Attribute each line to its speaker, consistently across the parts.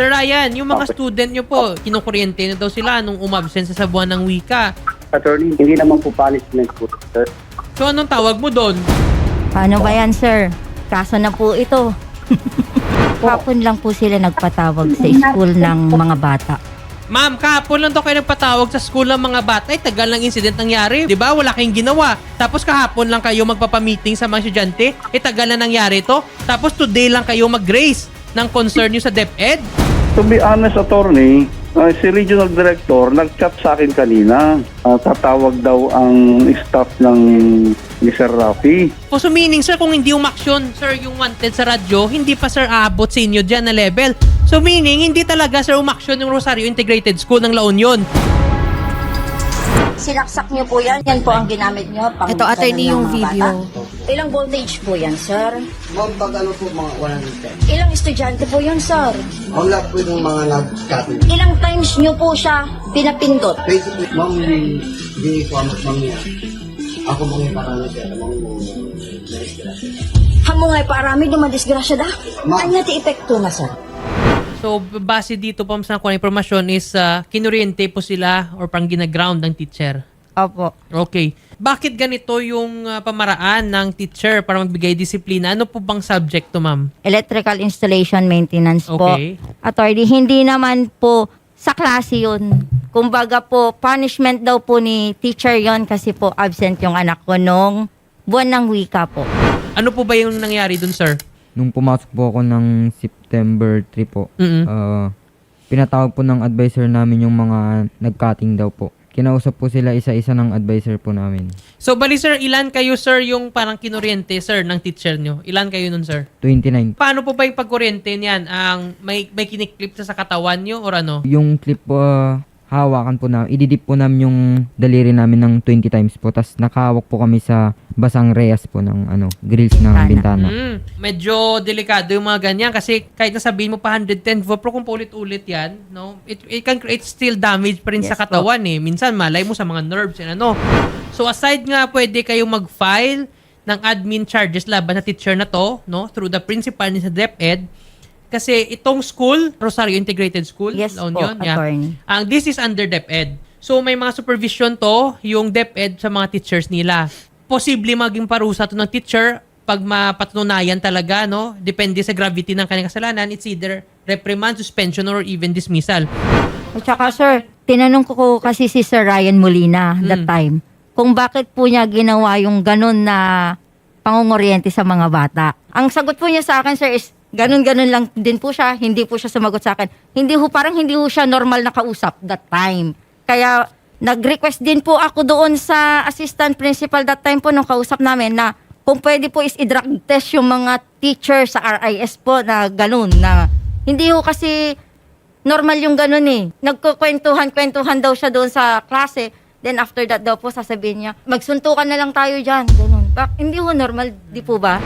Speaker 1: Sir Ryan, yung mga student nyo po, kinukuryente na daw sila nung umabsent sa buwan ng wika.
Speaker 2: Attorney, hindi naman po punishment po, sir.
Speaker 1: So anong tawag mo doon?
Speaker 3: Paano ba yan, sir? Kaso na po ito. Kapon lang po sila nagpatawag sa school ng mga bata.
Speaker 1: Ma'am, kahapon lang daw kayo nagpatawag sa school ng mga bata. Ay, tagal ng incident nangyari. Di ba? Wala kayong ginawa. Tapos kahapon lang kayo magpapamiting sa mga estudyante. Eh, tagal na nangyari to. Tapos today lang kayo mag-grace ng concern nyo sa DepEd.
Speaker 4: To be honest, attorney, uh, si regional director nag-chat sa akin kanina. Uh, tatawag daw ang staff ng ni Sir Rafi.
Speaker 1: O so meaning, sir, kung hindi umaksyon, sir, yung wanted sa radyo, hindi pa, sir, aabot sa inyo dyan na level. So meaning, hindi talaga, sir, umaksyon yung Rosario Integrated School ng La Union.
Speaker 5: Sinaksak niyo po yan. Yan po ang ginamit niyo. Pang
Speaker 6: Ito, attorney, yung video.
Speaker 5: bata. Ilang voltage po yan, sir?
Speaker 7: Ma'am, pag ano po mga 110.
Speaker 5: Ilang estudyante po yun, sir?
Speaker 7: Ma'am, lahat po yung mga nag-cutting.
Speaker 5: Ilang times niyo po siya pinapindot?
Speaker 7: Basically, ma'am, hindi ko amat ma'am yan. Ako mong iparami siya. Ma'am,
Speaker 5: Hamungay parami dumadisgrasya da.
Speaker 7: Ma-
Speaker 5: Anya ti epekto na, sir?
Speaker 1: So, base dito po sa kung informasyon is uh, kinuriente po sila or pang ginaground ng teacher.
Speaker 3: Opo.
Speaker 1: Okay. Bakit ganito yung uh, pamaraan ng teacher para magbigay disiplina? Ano po bang subject to, ma'am?
Speaker 3: Electrical installation maintenance po.
Speaker 1: Okay.
Speaker 3: Attorney, hindi naman po sa klase yun. Kumbaga po, punishment daw po ni teacher yon kasi po absent yung anak ko nung buwan ng wika po.
Speaker 1: Ano po ba yung nangyari dun, sir?
Speaker 8: Nung pumasok po ako ng September 3 po,
Speaker 1: Mm-mm.
Speaker 8: ah, pinatawag po ng advisor namin yung mga nag-cutting daw po. Kinausap po sila isa-isa ng advisor po namin.
Speaker 1: So, bali, sir, ilan kayo, sir, yung parang kinuriente, sir, ng teacher nyo? Ilan kayo nun, sir?
Speaker 8: 29.
Speaker 1: Paano po ba yung pagkuryente niyan? Ang may, may kiniklip sa, sa katawan nyo or ano?
Speaker 8: Yung clip po, ah, hawakan po na, ididip po namin yung daliri namin ng 20 times po. Tapos nakahawak po kami sa basang reyas po ng ano, grills ng
Speaker 3: Bintana.
Speaker 8: bintana.
Speaker 1: Mm, medyo delikado yung mga ganyan kasi kahit nasabihin mo pa 110 volt, pero kung paulit-ulit yan, no, it, it can create still damage pa rin sa
Speaker 3: Yes po.
Speaker 1: katawan eh. Minsan malay mo sa mga nerves and ano. So aside nga pwede kayong mag-file ng admin charges laban sa teacher na to, no, through the principal ni sa DepEd, kasi itong school, Rosario Integrated School,
Speaker 3: Yes
Speaker 1: La
Speaker 3: po,
Speaker 1: Union, yeah.
Speaker 3: attorney.
Speaker 1: Ang this is under DepEd. So may mga supervision to, yung DepEd sa mga teachers nila. Posible maging parusa to ng teacher pag mapatunayan talaga, no? Depende sa gravity ng kanyang kasalanan, it's either reprimand, suspension, or even dismissal.
Speaker 3: At saka sir, tinanong ko, ko kasi si Sir Ryan Molina that time kung bakit po niya ginawa yung ganun na pangungoriente sa mga bata. Ang sagot po niya sa akin sir is ganun-ganun lang din po siya, hindi po siya sumagot sa akin. Hindi ho, parang hindi ho siya normal na kausap that time. Kaya nag-request din po ako doon sa assistant principal that time po nung kausap namin na kung pwede po is i-drug test yung mga teacher sa RIS po na ganun na hindi ho kasi normal yung ganun eh. Nagkukwentuhan-kwentuhan daw siya doon sa klase. Then after that daw po sasabihin niya, magsuntukan na lang tayo dyan. Ganun. Bak, hindi ho normal, di po ba?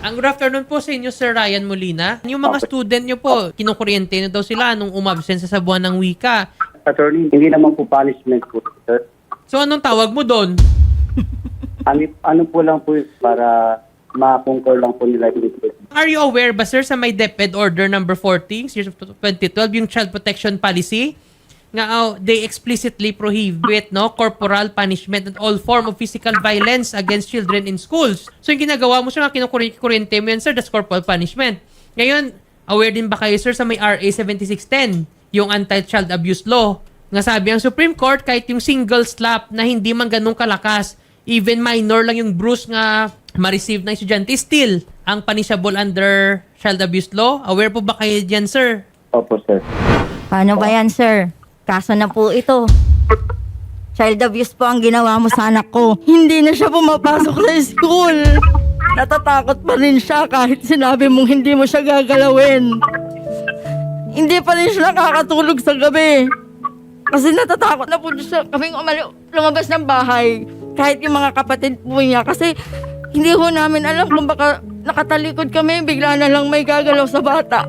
Speaker 1: Ang good afternoon po sa inyo, Sir Ryan Molina. Yung mga student nyo po, kinukuryente na daw sila nung umabsent sa buwan ng wika.
Speaker 2: Attorney, hindi naman po punishment po, sir.
Speaker 1: So anong tawag mo doon?
Speaker 2: Ano, ano po lang po yun para ma-concur lang po nila yung
Speaker 1: Are you aware ba, sir, sa may DepEd Order number 40, series of 2012, yung Child Protection Policy? Nga, oh, they explicitly prohibit no corporal punishment and all form of physical violence against children in schools. So, yung ginagawa mo, sir, nga kinukurente mo yan, sir, that's corporal punishment. Ngayon, aware din ba kayo, sir, sa may RA 7610, yung anti-child abuse law? Nga sabi ang Supreme Court, kahit yung single slap na hindi man ganun kalakas, even minor lang yung bruise nga ma-receive ng estudyante, still ang punishable under child abuse law. Aware po ba kayo dyan, sir?
Speaker 2: Opo, sir.
Speaker 3: Paano ba yan, sir? Kaso na po ito. Child abuse po ang ginawa mo sa anak ko. Hindi na siya pumapasok sa school. Natatakot pa rin siya kahit sinabi mong hindi mo siya gagalawin. Hindi pa rin siya nakakatulog sa gabi. Kasi natatakot na po siya kaming umali, lumabas ng bahay. Kahit yung mga kapatid po niya. Kasi hindi ho namin alam kung baka nakatalikod kami, bigla na lang may gagalaw sa bata.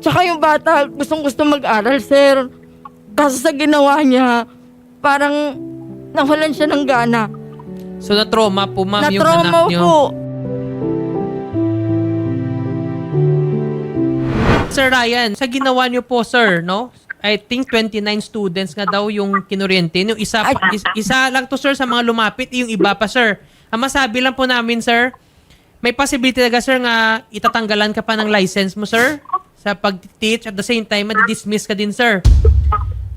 Speaker 3: Tsaka yung bata, gustong gusto mag-aral, sir. Kaso sa ginawa niya, parang nawalan siya ng gana.
Speaker 1: So, na-trauma po, ma'am, yung anak nyo.
Speaker 3: po.
Speaker 1: Sir Ryan, sa ginawa niyo po, sir, no? I think 29 students nga daw yung kinuryente. Yung isa,
Speaker 3: Ay.
Speaker 1: is- isa lang to, sir, sa mga lumapit. Yung iba pa, sir. Ang masabi lang po namin, sir, may possibility talaga, sir, nga itatanggalan ka pa ng license mo, sir, sa pag-teach. At the same time, madi-dismiss ka din, sir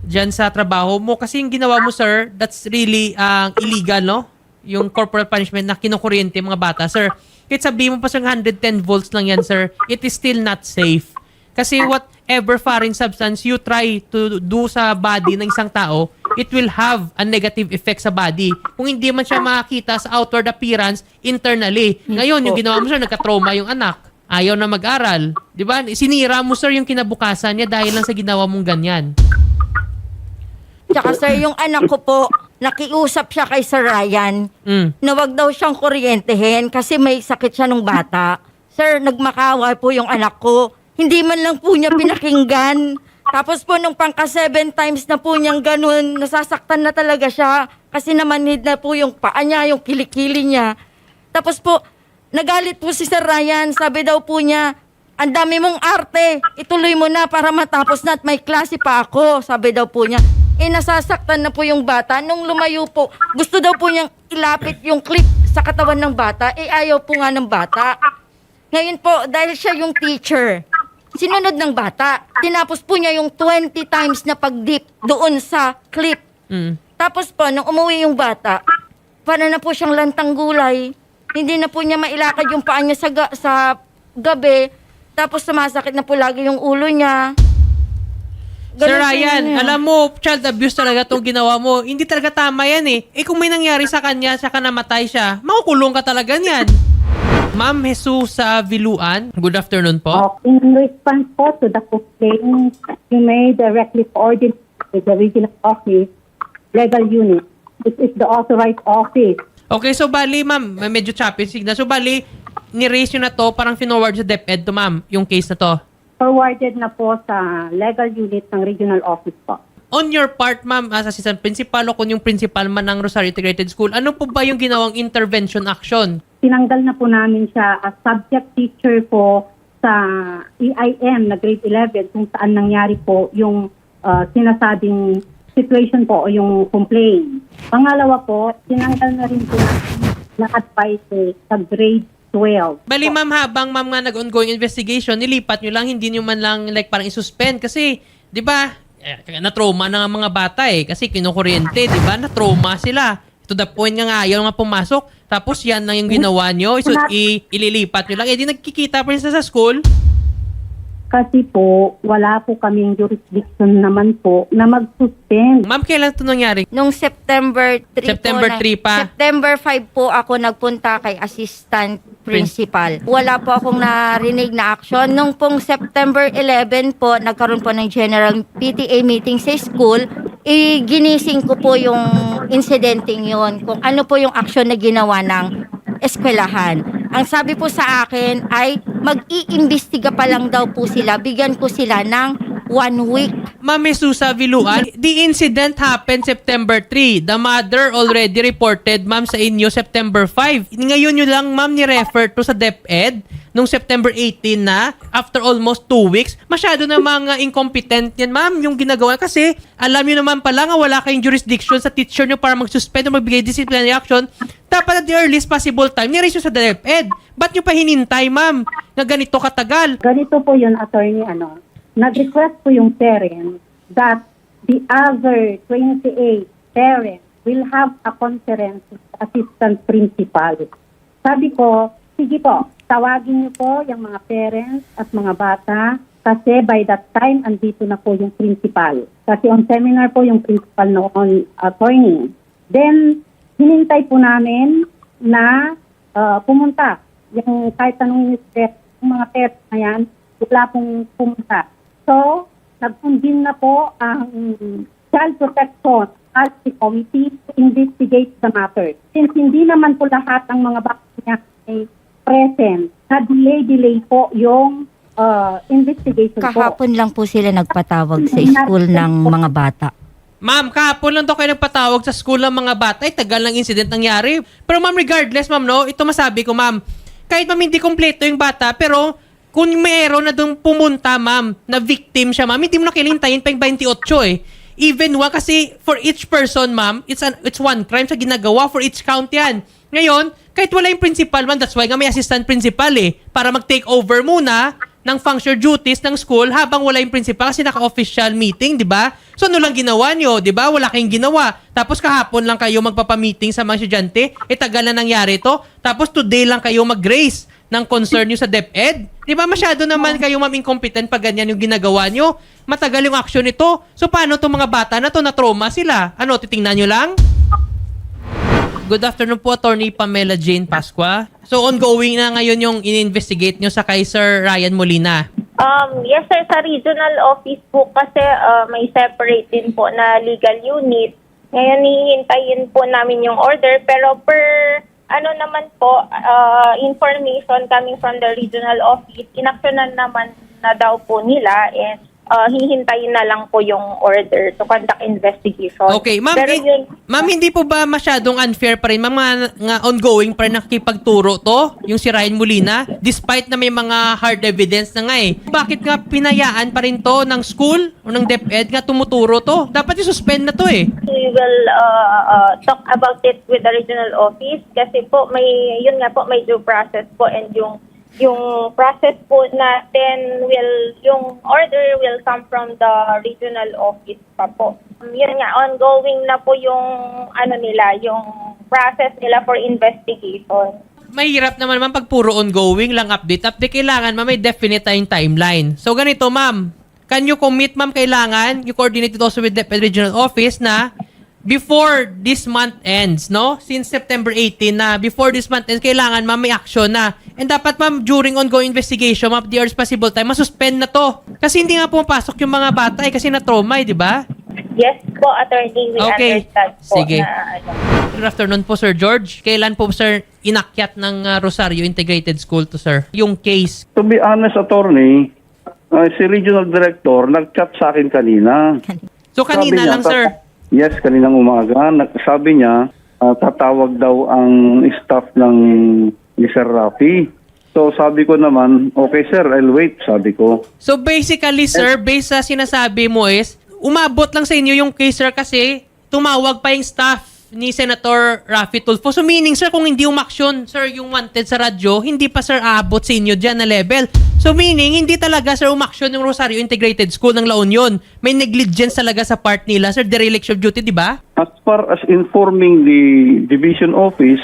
Speaker 1: dyan sa trabaho mo. Kasi yung ginawa mo, sir, that's really uh, illegal, no? Yung corporal punishment na kinukuryente mga bata, sir. Kahit sabihin mo pa, sir, 110 volts lang yan, sir, it is still not safe. Kasi whatever foreign substance you try to do sa body ng isang tao, it will have a negative effect sa body. Kung hindi man siya makakita sa outward appearance internally. Ngayon, yung ginawa mo, sir, nagka-trauma yung anak. Ayaw na mag-aral. Di ba? Sinira mo, sir, yung kinabukasan niya dahil lang sa ginawa mong ganyan.
Speaker 3: Tsaka sir, yung anak ko po, nakiusap siya kay Sir Ryan
Speaker 1: Mm.
Speaker 3: na wag daw siyang kuryentehin kasi may sakit siya nung bata. Sir, nagmakawa po yung anak ko. Hindi man lang po niya pinakinggan. Tapos po nung pangka seven times na po niyang ganun, nasasaktan na talaga siya. Kasi namanhid na po yung paa niya, yung kilikili niya. Tapos po, nagalit po si Sir Ryan. Sabi daw po niya, ang dami mong arte. Ituloy mo na para matapos na at may klase pa ako. Sabi daw po niya. Eh, nasasaktan na po yung bata. Nung lumayo po, gusto daw po niyang ilapit yung clip sa katawan ng bata. Eh, ayaw po nga ng bata. Ngayon po, dahil siya yung teacher, sinunod ng bata. Tinapos po niya yung 20 times na pag-dip doon sa clip.
Speaker 1: Mm.
Speaker 3: Tapos po, nung umuwi yung bata, para na po siyang lantang gulay. Hindi na po niya mailakad yung paa niya sa, ga- sa gabi. Tapos sumasakit na po lagi yung ulo niya.
Speaker 1: Sir
Speaker 3: Ganun po
Speaker 1: Ryan,
Speaker 3: yun eh.
Speaker 1: alam mo, child abuse talaga itong ginawa mo. Hindi talaga tama yan eh. Eh kung may nangyari sa kanya, saka namatay siya, makukulong ka talaga niyan. Ma'am Jesus sa Viluan, good afternoon po.
Speaker 6: Uh, in response po to the complaint, you may directly coordinate with the regional office, legal unit, which is the authorized office.
Speaker 1: Okay, so bali ma'am, may medyo choppy signal. So bali, ni-raise nyo na to, parang finoward sa DepEd to ma'am, yung case na to.
Speaker 6: Forwarded na po sa legal unit ng regional office po.
Speaker 1: On your part, ma'am, as assistant principal o kung yung principal man ng Rosario Integrated School, ano po ba yung ginawang intervention action?
Speaker 6: Tinanggal na po namin siya as subject teacher po sa EIM na grade 11 kung saan nangyari po yung uh, sinasabing situation po o yung complaint. Pangalawa po, tinanggal na rin po advice eh, sa grade 12.
Speaker 1: Bali ma'am, habang ma'am nga nag-ongoing investigation, nilipat nyo lang, hindi nyo man lang like parang isuspend kasi, di ba, eh, na-trauma na nga mga bata eh, kasi kinukuryente, di ba, na-trauma sila. To the point nga nga, ayaw nga pumasok, tapos yan lang yung ginawa nyo, so, i- ililipat nyo lang. Eh di nagkikita pa rin sa school.
Speaker 6: Kasi po, wala po kaming jurisdiction naman po na mag-suspend.
Speaker 1: Ma'am, kailan ito nangyari?
Speaker 3: Nung September 3
Speaker 1: September
Speaker 3: po,
Speaker 1: 3 pa.
Speaker 3: September 5 po ako nagpunta kay assistant principal. Wala po akong narinig na action. Nung pong September 11 po, nagkaroon po ng general PTA meeting sa school, iginising ko po yung incidenting yon kung ano po yung action na ginawa ng eskwelahan. Ang sabi po sa akin ay mag-iimbestiga pa lang daw po sila. Bigyan ko sila ng one week
Speaker 1: Ma'am Susa Viluan, the incident happened September 3. The mother already reported, ma'am, sa inyo September 5. Ngayon nyo lang, ma'am, ni-refer to sa DepEd nung September 18 na, after almost two weeks. Masyado na mga incompetent yan, ma'am, yung ginagawa. Kasi, alam nyo naman pala nga, wala kayong jurisdiction sa teacher nyo para mag-suspend o magbigay disciplinary action. Dapat at the earliest possible time, ni-raise sa DepEd. Ba't nyo pa hinintay, ma'am, na ganito katagal?
Speaker 6: Ganito po yun, attorney, ano, nag-request po yung parents that the other 28 parents will have a conference with assistant principal. Sabi ko, sige po, tawagin niyo po yung mga parents at mga bata kasi by that time, andito na po yung principal. Kasi on seminar po yung principal noon, attorney. Then, hinintay po namin na uh, pumunta. Yung kahit anong step, yung mga parents na yan, wala pong pumunta. So, nag-convene na po ang Child Protection Policy Committee to investigate the matter. Since hindi naman po lahat ang mga bata niya ay present, na-delay-delay po yung uh, investigation po.
Speaker 3: Kahapon lang po sila nagpatawag sa school ng mga bata.
Speaker 1: Ma'am, kahapon lang daw kayo nagpatawag sa school ng mga bata. Ay, tagal ng incident nangyari. Pero ma'am, regardless, ma'am, no, ito masabi ko, ma'am. Kahit ma'am, hindi kompleto yung bata, pero kung meron na doon pumunta, ma'am, na victim siya, ma'am, hindi mo na kailantayin pa yung 28 eh. Even one, kasi for each person, ma'am, it's, an, it's one crime sa ginagawa for each count yan. Ngayon, kahit wala yung principal, ma'am, that's why nga may assistant principal eh, para mag-take over muna ng function duties ng school habang wala yung principal kasi naka-official meeting, di ba? So ano lang ginawa nyo, di ba? Wala kayong ginawa. Tapos kahapon lang kayo magpapamiting sa mga estudyante, eh tagal na nangyari to. Tapos today lang kayo mag-grace ng concern nyo sa DepEd. Di ba masyado naman kayo ma'am incompetent pag ganyan yung ginagawa nyo? Matagal yung action nito. So paano itong mga bata na to na trauma sila? Ano, titingnan nyo lang? Good afternoon po, Attorney Pamela Jane Pasqua. So ongoing na ngayon yung in-investigate nyo sa kay Sir Ryan Molina.
Speaker 9: Um, yes sir, sa regional office po kasi uh, may separate din po na legal unit. Ngayon hihintayin po namin yung order pero per ano naman po, uh, information coming from the regional office, inaksyonan naman na daw po nila and uh, hihintayin na lang po yung order to conduct investigation.
Speaker 1: Okay, ma'am,
Speaker 9: Pero yun,
Speaker 1: ma'am, hindi po ba masyadong unfair pa rin, ma'am, nga, nga ongoing pa rin nakikipagturo to, yung si Ryan Molina, despite na may mga hard evidence na nga eh. Bakit nga pinayaan pa rin to ng school o ng DepEd nga tumuturo to? Dapat i-suspend na to eh.
Speaker 9: we will uh, uh, talk about it with the regional office kasi po may yun nga po may due process po and yung yung process po natin will yung order will come from the regional office pa po. Um, Yun nga ongoing na po yung ano nila yung process nila for investigation.
Speaker 1: Mahirap naman ma'am pag puro ongoing lang update. Update kailangan ma'am may definite tayong timeline. So ganito ma'am, can you commit ma'am kailangan, you coordinate it also with the regional office na before this month ends, no? Since September 18 na before this month ends, kailangan ma'am may action na. And dapat ma'am during ongoing investigation, ma'am, the earliest possible time, masuspend na to. Kasi hindi nga pumapasok yung mga bata eh, kasi na-trauma eh, di ba?
Speaker 9: Yes po attorney we
Speaker 1: Okay.
Speaker 9: understand po
Speaker 1: Sige.
Speaker 9: na ano.
Speaker 1: Good afternoon po, Sir George. Kailan po, sir, inakyat ng uh, Rosario Integrated School to, sir? Yung case.
Speaker 4: To be honest, attorney, uh, si regional director nag-chat sa akin kanina.
Speaker 1: So, kanina
Speaker 4: Sabi niya,
Speaker 1: lang, sir.
Speaker 4: Yes, kaninang umaga. Sabi niya, ah, tatawag daw ang staff ng ni Sir Rafi. So sabi ko naman, okay sir, I'll wait, sabi ko.
Speaker 1: So, basically, sir, based sa sinasabi mo is, umabot lang sa inyo yung case, sir, kasi tumawag pa yung staff ni Senator Rafi Tulfo. So, meaning, sir, kung hindi umaksyon, sir, yung wanted sa radyo, hindi pa, sir, aabot sa inyo dyan na level. So, meaning, hindi talaga, sir, umaksyon yung Rosario Integrated School ng La Union. May negligence talaga sa part nila, sir, dereliction of duty, di ba?
Speaker 4: As far as informing the division office,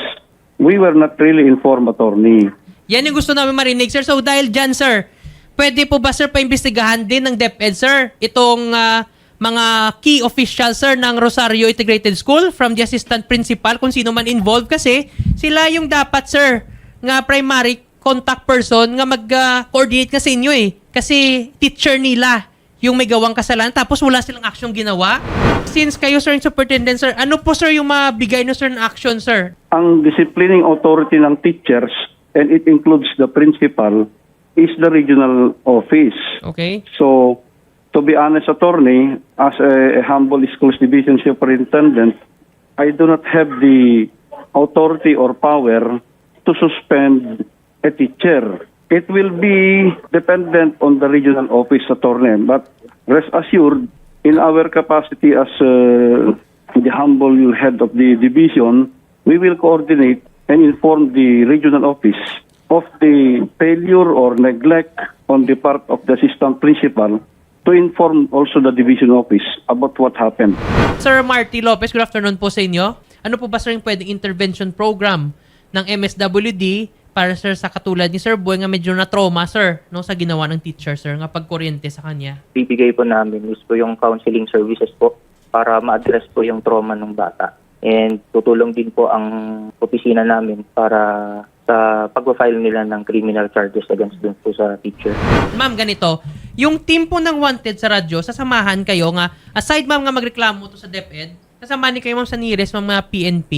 Speaker 4: we were not really informed, attorney.
Speaker 1: Yan yung gusto namin marinig, sir. So, dahil dyan, sir, pwede po ba, sir, paimbestigahan din ng DepEd, sir, itong ah, mga key officials, sir, ng Rosario Integrated School from the assistant principal, kung sino man involved kasi sila yung dapat, sir, nga primary contact person nga mag-coordinate nga sa inyo eh. Kasi teacher nila yung may gawang kasalanan tapos wala silang action ginawa. Since kayo, sir, yung superintendent, sir, ano po, sir, yung mabigay no, sir, ng action, sir?
Speaker 4: Ang disciplining authority ng teachers, and it includes the principal, is the regional office.
Speaker 1: Okay?
Speaker 4: So, to be honest, attorney, as a, a humble schools division superintendent, I do not have the authority or power to suspend a teacher. It will be dependent on the regional office attorney. But rest assured, in our capacity as uh, the humble head of the division, we will coordinate and inform the regional office of the failure or neglect on the part of the assistant principal to inform also the division office about what happened.
Speaker 1: Sir Marty Lopez, good afternoon po sa inyo. Ano po ba sir yung pwedeng intervention program ng MSWD para sir sa katulad ni Sir Boy nga medyo na trauma sir no sa ginawa ng teacher sir nga pagkuryente sa kanya.
Speaker 10: bibigay po namin is po yung counseling services po para ma-address po yung trauma ng bata. And tutulong din po ang opisina namin para sa pag-file nila ng criminal charges against dun po sa teacher.
Speaker 1: Ma'am, ganito. Yung team po ng Wanted sa radyo, sasamahan kayo nga, aside ma'am nga magreklamo to sa DepEd, sasamahan ni kayo ma'am sa NIRES, ma'am mga PNP,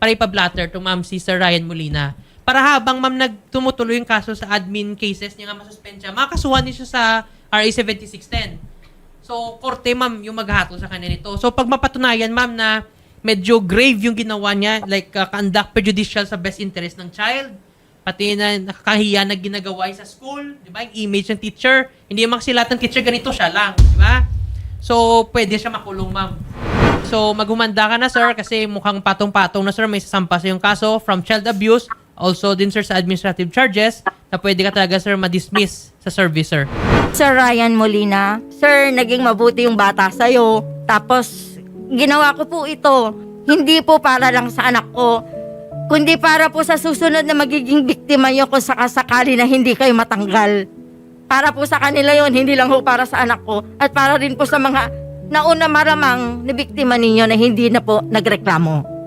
Speaker 1: para ipablatter to ma'am si Sir Ryan Molina. Para habang ma'am nagtumutuloy yung kaso sa admin cases niya nga masuspend siya, makakasuhan niya siya sa RA 7610. So, korte ma'am yung maghatol sa kanya nito. So, pag mapatunayan ma'am na medyo grave yung ginawa niya, like uh, conduct prejudicial sa best interest ng child, pati na nakakahiya na ginagawa sa school, di ba? Yung image ng teacher. Hindi yung kasi lahat ng teacher ganito siya lang, di ba? So, pwede siya makulong, ma'am. So, maghumanda ka na, sir, kasi mukhang patong-patong na, sir, may sasampa sa yung kaso from child abuse, also din, sir, sa administrative charges, na pwede ka talaga, sir, ma-dismiss sa service, sir.
Speaker 3: Sir Ryan Molina, Sir, naging mabuti yung bata sa'yo. Tapos, ginawa ko po ito. Hindi po para lang sa anak ko, kundi para po sa susunod na magiging biktima nyo kung sakasakali na hindi kayo matanggal. Para po sa kanila yon hindi lang ho para sa anak ko. At para rin po sa mga nauna maramang na biktima ninyo na hindi na po nagreklamo.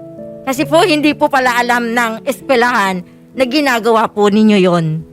Speaker 3: Kasi po hindi po pala alam ng eskwelahan na ginagawa po ninyo yon.